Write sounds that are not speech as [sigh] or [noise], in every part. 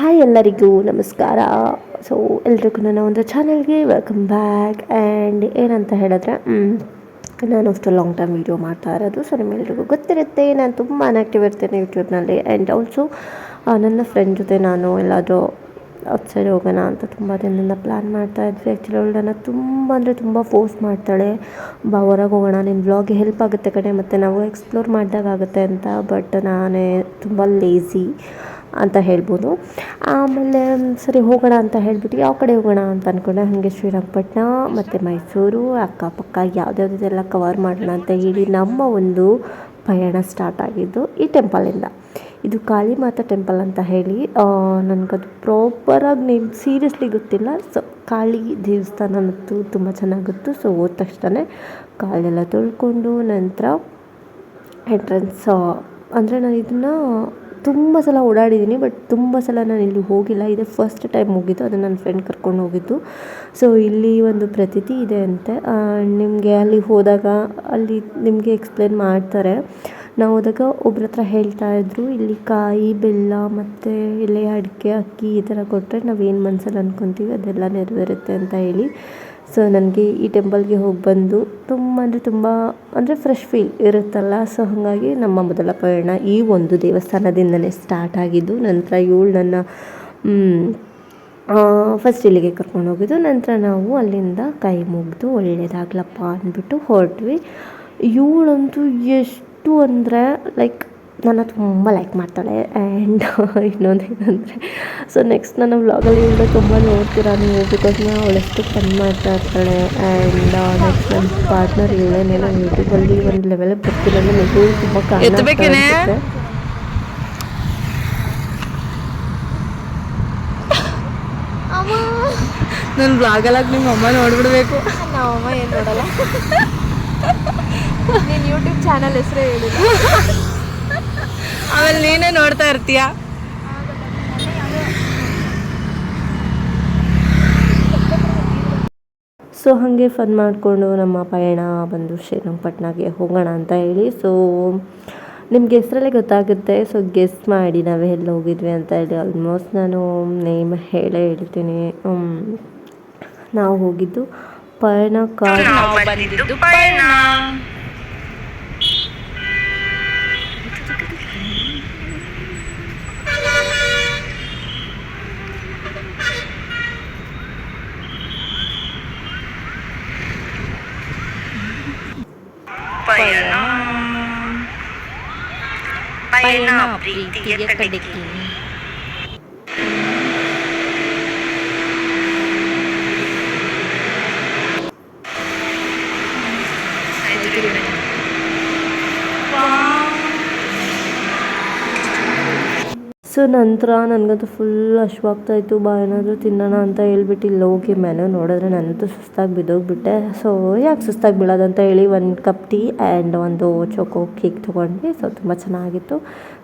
Hi ಎಲ್ಲರಿಗೂ ನಮಸ್ಕಾರ. So ಎಲ್ರಿಗೂ ನನ್ನ ಒಂದು ಚಾನಲ್ಗೆ ವೆಲ್ಕಮ್ ಬ್ಯಾಕ್ ಆ್ಯಂಡ್ ಏನಂತ ಹೇಳಿದ್ರೆ ನಾನು ಅಷ್ಟು ಲಾಂಗ್ ಟೈಮ್ ವೀಡಿಯೋ ಮಾಡ್ತಾ ಇರೋದು. ಸೊ ನಿಮ್ಮೆಲ್ರಿಗೂ ಗೊತ್ತಿರುತ್ತೆ, ನಾನು ತುಂಬ ಆ್ಯಕ್ಟಿವ್ ಇರ್ತೇನೆ ಯೂಟ್ಯೂಬ್ನಲ್ಲಿ ಆ್ಯಂಡ್ ಆಲ್ಸೋ ನನ್ನ ಫ್ರೆಂಡ್ ಜೊತೆ ನಾನು ಎಲ್ಲಾದರೂ ಔಟ್ಸೈಡ್ ಹೋಗೋಣ ಅಂತ ತುಂಬ ದಿನದಿಂದ ಪ್ಲ್ಯಾನ್ ಮಾಡ್ತಾ ಇದ್ವಿ. ಆ್ಯಕ್ಚುಲಿ ಅವಳು ನನ್ನ ತುಂಬ ಅಂದರೆ ತುಂಬ ಫೋರ್ಸ್ ಮಾಡ್ತಾಳೆ. ಬಾ, ಹೊರಗೆ ಹೋಗೋಣ ನಿನ್ನ ಬ್ಲಾಗ್ಗೆ ಹೆಲ್ಪ್ ಆಗುತ್ತೆ ಕಡೆ ಮತ್ತು ನಾವು ಎಕ್ಸ್ಪ್ಲೋರ್ ಮಾಡಿದಾಗ ಆಗುತ್ತೆ ಅಂತ. ಬಟ್ ನಾನೇ ತುಂಬ ಲೇಝಿ ಅಂತ ಹೇಳ್ಬೋದು. ಆಮೇಲೆ, ಸರಿ, ಹೋಗೋಣ ಅಂತ ಹೇಳಿಬಿಟ್ಟು ಯಾವ ಕಡೆ ಹೋಗೋಣ ಅಂತ ಅಂದ್ಕೊಂಡೆ ಹಾಗೆ ಶ್ರೀರಂಗಪಟ್ಟಣ ಮತ್ತು ಮೈಸೂರು, ಅಕ್ಕಪಕ್ಕ ಯಾವ್ದ್ಯಾವ್ದೆಲ್ಲ ಕವರ್ ಮಾಡೋಣ ಅಂತ ಹೇಳಿ ನಮ್ಮ ಒಂದು ಪಯಣ ಸ್ಟಾರ್ಟ್ ಆಗಿದ್ದು ಈ ಟೆಂಪಲಿಂದ ಇದು. ಕಾಳಿ ಮಾತಾ ಟೆಂಪಲ್ ಅಂತ ಹೇಳಿ ನನಗದು ಪ್ರಾಪರಾಗಿ ನೇಮ್ ಸೀರಿಯಸ್ಲಿ ಗೊತ್ತಿಲ್ಲ. ಸೊ ಕಾಳಿ ದೇವಸ್ಥಾನ ಅನ್ನೋದು ತುಂಬ ಚೆನ್ನಾಗಿ ಗೊತ್ತು. ಸೊ ಹೋದ ತಕ್ಷಣ ಕಾಲೆಲ್ಲ ತೊಳ್ಕೊಂಡು ನಂತರ ಎಂಟ್ರೆನ್ಸ್ ಅಂದರೆ ನಾನು ಇದನ್ನು ತುಂಬ ಸಲ ಓಡಾಡಿದ್ದೀನಿ ಬಟ್ ತುಂಬ ಸಲ ನಾನು ಇಲ್ಲಿ ಹೋಗಿಲ್ಲ. ಇದೇ ಫಸ್ಟ್ ಟೈಮ್ ಹೋಗಿದ್ದು ಅದು ನನ್ನ ಫ್ರೆಂಡ್ ಕರ್ಕೊಂಡು ಹೋಗಿದ್ದು. ಸೊ ಇಲ್ಲಿ ಒಂದು ಪ್ರತೀತಿ ಇದೆ ಅಂತೆ. ನಿಮಗೆ ಅಲ್ಲಿ ಹೋದಾಗ, ಅಲ್ಲಿ ನಿಮಗೆ ಎಕ್ಸ್ಪ್ಲೇನ್ ಮಾಡ್ತಾರೆ. ನಾವು ಹೋದಾಗ ಒಬ್ರ ಹತ್ರ ಹೇಳ್ತಾ ಇದ್ರು, ಇಲ್ಲಿ ಕಾಯಿ, ಬೆಲ್ಲ ಮತ್ತು ಎಲೆ ಅಡಿಕೆ, ಅಕ್ಕಿ ಈ ಥರ ಕೊಟ್ಟರೆ ನಾವು ಏನು ಮನ್ಸಲ್ಲಿ ಅಂದ್ಕೊತೀವಿ ಅದೆಲ್ಲ ನೆರವೇರುತ್ತೆ ಅಂತ ಹೇಳಿ. ಸೊ ನನಗೆ ಈ ಟೆಂಪಲ್ಗೆ ಹೋಗಿ ಬಂದು ತುಂಬ ಅಂದರೆ ತುಂಬ ಅಂದರೆ ಫ್ರೆಶ್ ಫೀಲ್ ಇರುತ್ತಲ್ಲ. ಸೊ ಹಾಗಾಗಿ ನಮ್ಮ ಮೊದಲ ಪಯಣ ಈ ಒಂದು ದೇವಸ್ಥಾನದಿಂದಲೇ ಸ್ಟಾರ್ಟ್ ಆಗಿದ್ದು, ನಂತರ ಇವಳು ನನ್ನ ಫಸ್ಟ್ ಇಲ್ಲಿಗೆ ಕರ್ಕೊಂಡು ಹೋಗಿದ್ದು, ನಂತರ ನಾವು ಅಲ್ಲಿಂದ ಕೈ ಮುಗಿದು ಒಳ್ಳೇದಾಗ್ಲಪ್ಪ ಅಂದ್ಬಿಟ್ಟು ಹೊರಟ್ವಿ. ಇವಳಂತೂ ಎಷ್ಟು ಅಂದರೆ ಲೈಕ್ ನನ್ನ ತುಂಬ ಲೈಕ್ ಮಾಡ್ತಾಳೆ ಆ್ಯಂಡ್ [laughs] ಇನ್ನೊಂದು ಏನಂದರೆ ಸೊ ನೆಕ್ಸ್ಟ್ ನನ್ನ ವ್ಲಾಗಲ್ಲಿ ಇವಳು ತುಂಬ ನೋಡ್ತೀರಾ ನೀವು? ಬಿಕಾಸ್ ನಾನು ಅವಳೆಷ್ಟು ಫನ್ ಮಾಡ್ತಾ ಇರ್ತಾಳೆ ಆ್ಯಂಡ್ ನೆಕ್ಸ್ಟ್ ನನ್ನ ಪಾರ್ಟ್ನರ್ ಇವಳೇನೇನೋ ಯೂಟ್ಯೂಬಲ್ಲಿ ಒಂದು ಲೆವೆಲಿಗೆ ಬರ್ತಿಲ್ಲ ನನಗೂ ತುಂಬ ಕಾರಣ ಎತ್ತಬೇಕೇನೆ? ನನ್ನ ಬ್ಲಾಗಲ್ಲಾಗ ನಿಮ್ಮ ಅಮ್ಮ ನೋಡ್ಬಿಡ್ಬೇಕು. ನಮ್ಮಮ್ಮ ಏನು ನೋಡಲ್ಲ. ನೀನು ಯೂಟ್ಯೂಬ್ ಚಾನಲ್ ಹೆಸರೇ ಹೇಳಿಲ್ಲ. ಆಮೇಲೆ ನೀನೇ ನೋಡ್ತಾ ಇರ್ತೀಯ? ಸೊ ಹಾಗೆ ಫನ್ ಮಾಡಿಕೊಂಡು ನಮ್ಮ ಪಯಣ ಬಂದು ಶ್ರೀರಂಗಪಟ್ಟಣಗೆ ಹೋಗೋಣ ಅಂತ ಹೇಳಿ. ಸೊ ನಿಮ್ಗೆ ಹೆಸರಲ್ಲೇ ಗೊತ್ತಾಗುತ್ತೆ. ಸೊ ಗೆಸ್ಟ್ ಮಾಡಿ ನಾವು ಎಲ್ಲಿ ಹೋಗಿದ್ವಿ ಅಂತ ಹೇಳಿ ಆಲ್ಮೋಸ್ಟ್ ನಾನು ನೇಮ್ ಹೇಳೇ ಹೇಳ್ತೀನಿ. ನಾವು ಹೋಗಿದ್ದು ಪಯಣ ಕಾರ್. ಬಂದಿದ್ದು ಪಯಣ ಪಯಣ ಪಯಣ ಸೊ ನಂತರ ನನಗಂತೂ ಫುಲ್ ಹಶ್ವಾಗ್ತಾ ಇತ್ತು ಬಾ, ಏನಾದರೂ ತಿನ್ನೋಣ ಅಂತ ಹೇಳ್ಬಿಟ್ಟು ಇಲ್ಲಿ ಹೋಗಿ ಮೆನು ನೋಡಿದ್ರೆ ನನಂತೂ ಸುಸ್ತಾಗಿ ಬಿದ್ದೋಗ್ಬಿಟ್ಟೆ. ಸೊ ಯಾಕೆ ಸುಸ್ತಾಗಿ ಬೀಳೋದಂತ ಹೇಳಿ ಒಂದು ಕಪ್ ಟೀ ಆ್ಯಂಡ್ ಒಂದು ಚೊಕೋ ಕೇಕ್ ತೊಗೊಂಡ್ವಿ. ಸೊ ತುಂಬ ಚೆನ್ನಾಗಿತ್ತು.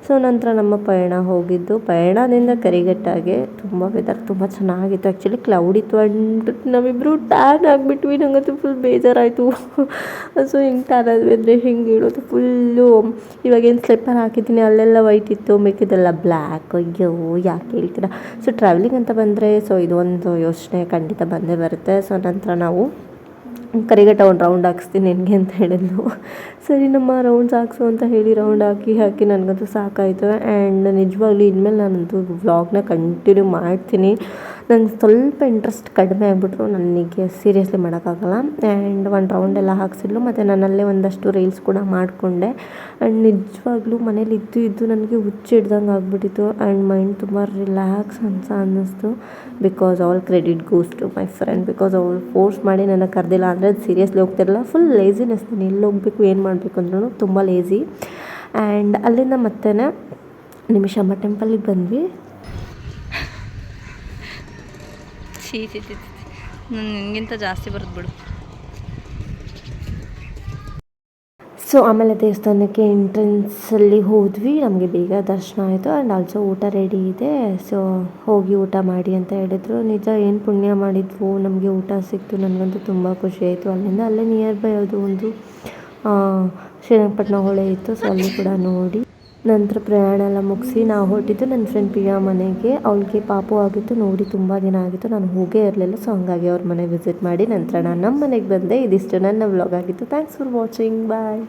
ಸೊ ನಂತರ ನಮ್ಮ ಪಯಣ ಹೋಗಿದ್ದು. ಪಯಣದಿಂದ ಕರಿಗಟ್ಟಾಗೆ ತುಂಬ ವೆದರ್ ತುಂಬ ಚೆನ್ನಾಗಿತ್ತು. ಆ್ಯಕ್ಚುಲಿ ಕ್ಲೌಡ್ ಇತ್ತು ಆ್ಯಂಡ್ ನಾವಿಬ್ಬರು ಟ್ಯಾನ್ ಆಗಿಬಿಟ್ವಿ. ನಂಗಂತೂ ಫುಲ್ ಬೇಜಾರಾಯಿತು. ಸೊ [laughs] ಹಿಂಗೆ ಟ್ಯಾನ್ ಆದ್ವಿ ಹಿಂಗೆ ಹೇಳೋದು ಫುಲ್ಲು ಇವಾಗೇನು ಸ್ಲಿಪ್ಪರ್ ಹಾಕಿದ್ದೀನಿ? ಅಲ್ಲೆಲ್ಲ ವೈಟ್ ಇತ್ತು. ಮಿಕ್ಕಿದೆಲ್ಲ ಬ್ಲ್ಯಾಕ್ ಅಯ್ಯೋ, ಯಾಕೆ ಹೇಳ್ತೀರಾ? ಸೊ ಟ್ರಾವೆಲಿಂಗ್ ಅಂತ ಬಂದರೆ ಸೊ ಇದೊಂದು ಯೋಚನೆ ಖಂಡಿತ ಬಂದೇ ಬರುತ್ತೆ. ಸೊ ನಂತರ ನಾವು ಕರಿಗಟ್ಟ ಒಂದು ರೌಂಡ್ ಹಾಕಿಸ್ತೀನಿ ನಿನಗೆ ಅಂತ ಹೇಳಿದ್ಲು. ಸರಿ, ನಮ್ಮ ರೌಂಡ್ಸ್ ಹಾಕ್ಸು ಅಂತ ಹೇಳಿ ರೌಂಡ್ ಹಾಕಿ ಹಾಕಿ ನನಗಂತೂ ಸಾಕಾಯಿತು. ಆ್ಯಂಡ್ ನಿಜವಾಗ್ಲೂ ಇನ್ಮೇಲೆ ನಾನಂತೂ ವ್ಲಾಗ್ನ ಕಂಟಿನ್ಯೂ ಮಾಡ್ತೀನಿ. ನಂಗೆ ಸ್ವಲ್ಪ ಇಂಟ್ರೆಸ್ಟ್ ಕಡಿಮೆ ಆಗಿಬಿಟ್ರು. ನನಗೆ ಸೀರಿಯಸ್ಲಿ ಮಾಡೋಕ್ಕಾಗಲ್ಲ. ಆ್ಯಂಡ್ ಒಂದು ಎಲ್ಲ ಹಾಕ್ಸಿದ್ಲು. ಮತ್ತು ನಾನಲ್ಲೇ ಒಂದಷ್ಟು ರೀಲ್ಸ್ ಕೂಡ ಮಾಡಿಕೊಂಡೆ. ಆ್ಯಂಡ್ ನಿಜವಾಗ್ಲೂ ಮನೇಲಿ ಇದ್ದು ಇದ್ದು ನನಗೆ ಹುಚ್ಚು ಹಿಡ್ದಂಗೆ ಆಗಿಬಿಟ್ಟಿತ್ತು. ಆ್ಯಂಡ್ ಮೈಂಡ್ ತುಂಬ ರಿಲ್ಯಾಕ್ಸ್ ಅಂತ ಅನ್ನಿಸ್ತು. Because all credit goes to my friend because ಅವಳು ಫೋರ್ಸ್ ಮಾಡಿ ನನ್ನ ಕರೆದಿಲ್ಲ ಅಂದರೆ ಅದು ಸೀರಿಯಸ್ಲಿ ಹೋಗ್ತಿರಲ್ಲ ಫುಲ್ ಲೇಸಿನೆಸ್ ನಾನು ಎಲ್ಲಿ ಹೋಗಬೇಕು, ಏನು ಮಾಡಬೇಕು ಅಂದ್ರೂ ತುಂಬ ಲೇಸಿ ಆ್ಯಂಡ್ ಅಲ್ಲಿಂದ ಮತ್ತೆ ನಿಮಿಷಮ್ಮ ಟೆಂಪಲಿಗೆ ಬಂದ್ವಿ. ಛೀ. ನಾನು ಜಾಸ್ತಿ ಬರುತ್ತೆ ಬಿಡು. ಸೊ, ಆಮೇಲೆ ದೇವಸ್ಥಾನಕ್ಕೆ ಎಂಟ್ರೆನ್ಸಲ್ಲಿ ಹೋದ್ವಿ. ನಮಗೆ ಬೇಗ ದರ್ಶನ ಆಯಿತು. ಆ್ಯಂಡ್ ಆಲ್ಸೋ ಊಟ ರೆಡಿ ಇದೆ. ಸೊ, ಹೋಗಿ ಊಟ ಮಾಡಿ ಅಂತ ಹೇಳಿದರು. ನಿಜ, ಏನು ಪುಣ್ಯ ಮಾಡಿದ್ವು. ನಮಗೆ ಊಟ ಸಿಕ್ತು. ನನಗಂತೂ ತುಂಬ ಖುಷಿ ಆಯಿತು ಅಲ್ಲಿಂದ. ಅಲ್ಲೇ ನಿಯರ್ ಬೈ ಅದು ಒಂದು ಶ್ರೀರಂಗಪಟ್ಟಣ ಹೊಳೆ ಇತ್ತು. ಸೊ, ಅಲ್ಲಿ ಕೂಡ ನೋಡಿ. ನಂತರ ಪ್ರಯಾಣ ಎಲ್ಲ ಮುಗಿಸಿ ನಾವು ಹೊರಟಿದ್ದು ನನ್ನ ಫ್ರೆಂಡ್ ಪ್ರಿಯಾ ಮನೆಗೆ. ಅವಳಿಗೆ ಪಾಪು ಆಗಿತ್ತು, ನೋಡಿ ತುಂಬ ದಿನ ಆಗಿತ್ತು. ನಾನು ಹೋಗೇ ಇರಲಿಲ್ಲ ಸೊ ಹಾಗಾಗಿ ಅವ್ರ ಮನೆ ವಿಸಿಟ್ ಮಾಡಿ ನಂತರ ನಾನು ನಮ್ಮ ಮನೆಗೆ ಬಂದೆ. ಇದಿಷ್ಟು ನನ್ನ ವ್ಲಾಗ್ ಆಗಿತ್ತು. Thanks for watching bye